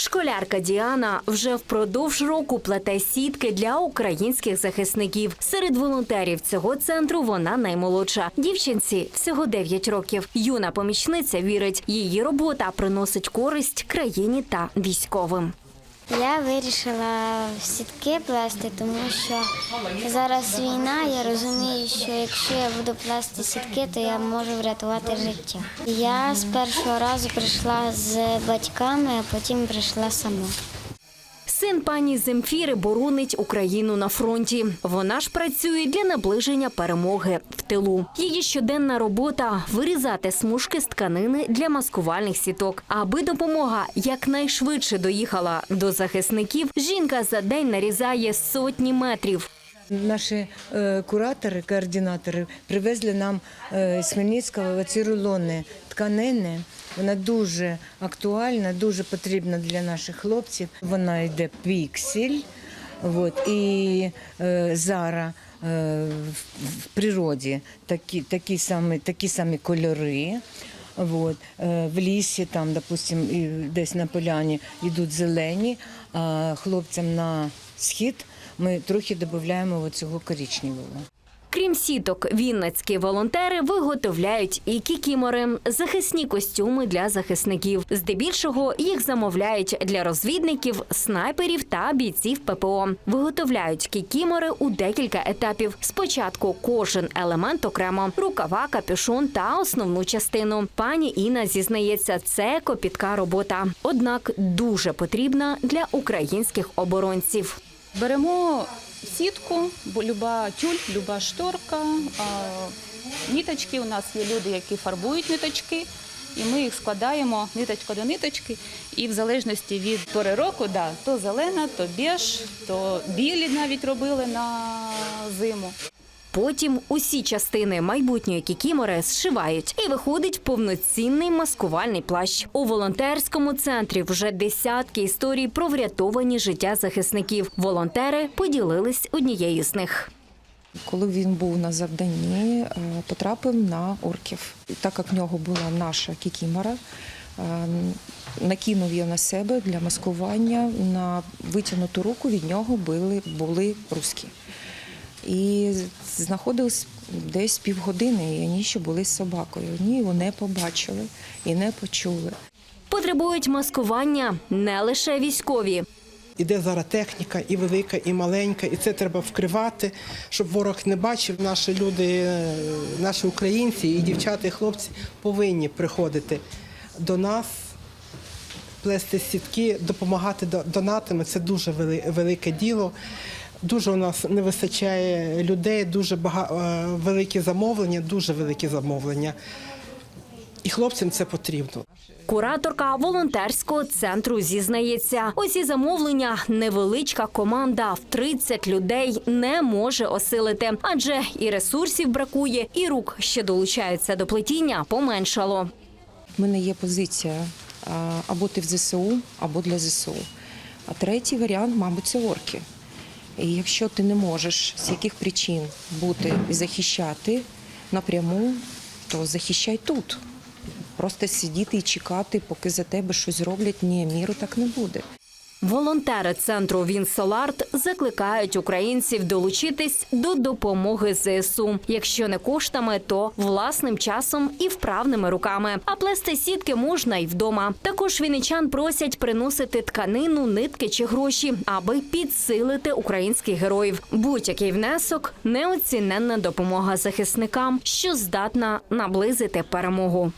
Школярка Діана вже впродовж року плете сітки для українських захисників. Серед волонтерів цього центру вона наймолодша. Дівчинці всього 9 років. Юна помічниця вірить, її робота приносить користь країні та військовим. Я вирішила сітки плести, тому що зараз війна. Я розумію, що якщо я буду плести сітки, то я можу врятувати життя. Я з першого разу прийшла з батьками, а потім прийшла сама. Син пані Земфіри боронить Україну на фронті. Вона ж працює для наближення перемоги в тилу. Її щоденна робота вирізати смужки з тканини для маскувальних сіток. Аби допомога якнайшвидше доїхала до захисників, жінка за день нарізає сотні метрів. Наші е, куратори, координатори привезли нам е, з Хмельницького ці рулони тканини. Вона дуже актуальна, дуже потрібна для наших хлопців. Вона йде піксель, от, і е, зара. е, В природі такі, такі, самі, такі самі кольори. Вот. е, В лісі, там, допустим, і десь на поляні йдуть зелені, а хлопцям на схід ми трохи додаємо цього коричневого. Крім сіток, вінницькі волонтери виготовляють і кікімори, захисні костюми для захисників. Здебільшого їх замовляють для розвідників, снайперів та бійців ППО. Виготовляють кікімори у декілька етапів. Спочатку кожен елемент окремо: рукава, капюшон та основну частину. Пані Інна зізнається, це копітка робота, однак дуже потрібна для українських оборонців. Беремо сітку, бо люба тюль, люба шторка, Ніточки. У нас є люди, які фарбують ниточки, і ми їх складаємо ниточка до ниточки. І в залежності від пори року, да, то зелена, то біж, то білі навіть робили на зиму. Потім усі частини майбутньої кікімори зшивають і виходить повноцінний маскувальний плащ. У волонтерському центрі вже десятки історій про врятовані життя захисників. Волонтери поділились однією з них. Коли він був на завданні, е, потрапив на орків. Так як в нього була наша кікімора, е, накинув я на себе для маскування. На витягнуту руку від нього були, були руски. І знаходились десь півгодини, і вони ще були з собакою. Вони його не побачили і не почули. Потребують маскування не лише військові. Іде зараз техніка і велика, і маленька, і це треба вкривати, щоб ворог не бачив. Наші люди, наші українці, і дівчата, і хлопці повинні приходити до нас, плести сітки, допомагати до- донатами. Це дуже велике діло. Дуже у нас не вистачає людей, дуже бага- е, великі замовлення, дуже великі замовлення. І хлопцям це потрібно. Кураторка волонтерського центру зізнається, усі замовлення невеличка команда в 30 людей не може осилити, адже і ресурсів бракує, і рук, що долучаються до плетіння, поменшало. В мене є позиція або ти в ЗСУ, або для ЗСУ. А третій варіант, мабуть, це орки. І якщо ти не можеш з яких причин бути і захищати напряму, то захищай тут. Просто сидіти і чекати, поки за тебе щось зроблять. Ні, міру так не буде. Волонтери центру Вінсоларт закликають українців долучитись до допомоги ЗСУ. Якщо не коштами, то власним часом і вправними руками. А плести сітки можна й вдома. Також вінничан просять приносити тканину, нитки чи гроші, аби підсилити українських героїв. Будь-який внесок неоціненна допомога захисникам, що здатна наблизити перемогу.